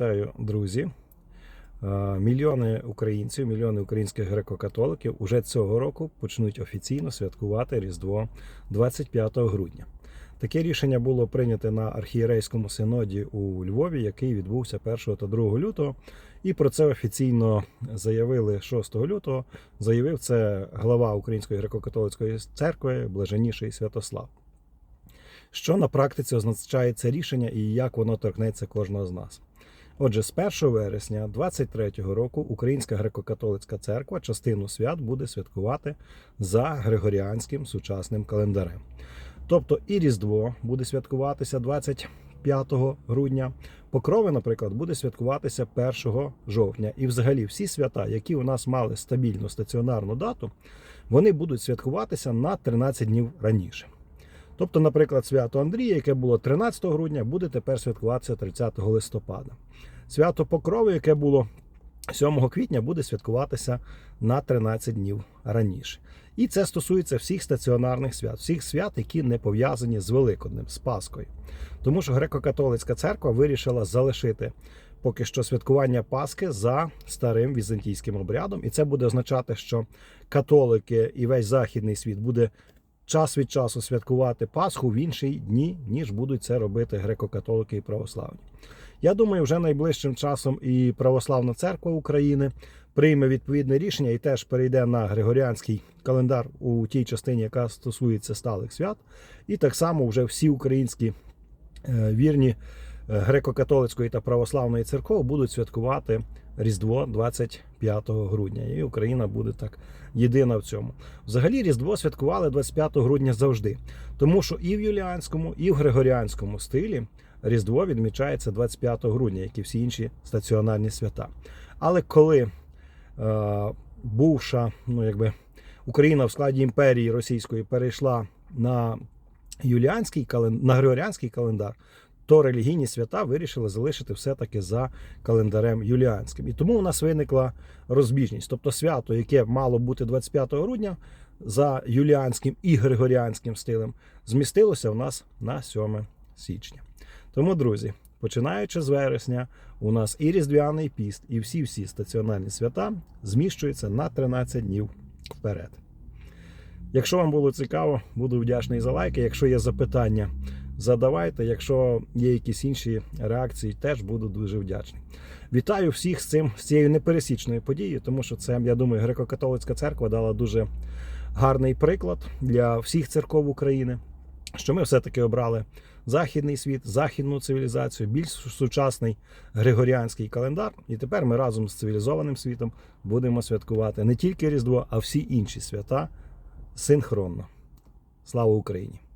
вітаю, друзі. Е, Мільйони українців, мільйони українських греко-католиків уже цього року почнуть офіційно святкувати Різдво 25 грудня. Таке рішення було прийнято на архієрейському синоді у Львові, який відбувся 1 та 2 лютого. І про це офіційно заявили 6 лютого. Заявив це глава Української греко-католицької церкви, блаженніший Святослав. Що на практиці означає це рішення і як воно торкнеться кожного з нас? Отже, з 1 вересня 2023 року Українська греко-католицька церква частину свят буде святкувати за григоріанським сучасним календарем. Тобто і Різдво буде святкуватися 25 грудня, Покрови, наприклад, буде святкуватися 1 жовтня. І взагалі всі свята, які у нас мали стабільну стаціонарну дату, вони будуть святкуватися на 13 днів раніше. Тобто, наприклад, свято Андрія, яке було 13 грудня, буде тепер святкуватися 30 листопада. Свято Покрови, яке було 7 квітня, буде святкуватися на 13 днів раніше. І це стосується всіх стаціонарних свят, всіх свят, які не пов'язані з Великоднем, з Паскою. Тому що греко-католицька церква вирішила залишити поки що святкування Пасхи за старим візантійським обрядом, і це буде означати, що католики і весь західний світ буде час від часу святкувати Пасху в інші дні, ніж будуть це робити греко-католики і православні. Я думаю, вже найближчим часом і Православна церква України прийме відповідне рішення і теж перейде на Григоріанський календар у тій частині, яка стосується сталих свят. І так само вже всі українські е, вірні е, греко-католицької та православної церкви будуть святкувати Різдво 25 грудня. І Україна буде так єдина в цьому. Взагалі, Різдво святкували 25 грудня завжди, тому що і в юліанському, і в григоріанському стилі Різдво відмічається 25 грудня, як і всі інші стаціонарні свята. Але коли е, бувша, ну якби Україна в складі імперії російської перейшла на юліанський на григоріанський календар, то релігійні свята вирішили залишити все-таки за календарем юліанським. І тому у нас виникла розбіжність. Тобто свято, яке мало бути 25 грудня за юліанським і григоріанським стилем, змістилося в нас на 7 січня. Тому, друзі, починаючи з вересня, у нас і Різдвяний піст, і всі-всі стаціонарні свята зміщуються на 13 днів вперед. Якщо вам було цікаво, буду вдячний за лайки. Якщо є запитання, задавайте. Якщо є якісь інші реакції, теж буду дуже вдячний. Вітаю всіх з цим з цією непересічною подією, тому що це, я думаю, греко-католицька церква дала дуже гарний приклад для всіх церков України, що ми все-таки обрали західний світ, західну цивілізацію, більш сучасний григоріанський календар. І тепер ми разом з цивілізованим світом будемо святкувати не тільки Різдво, а всі інші свята синхронно. Слава Україні!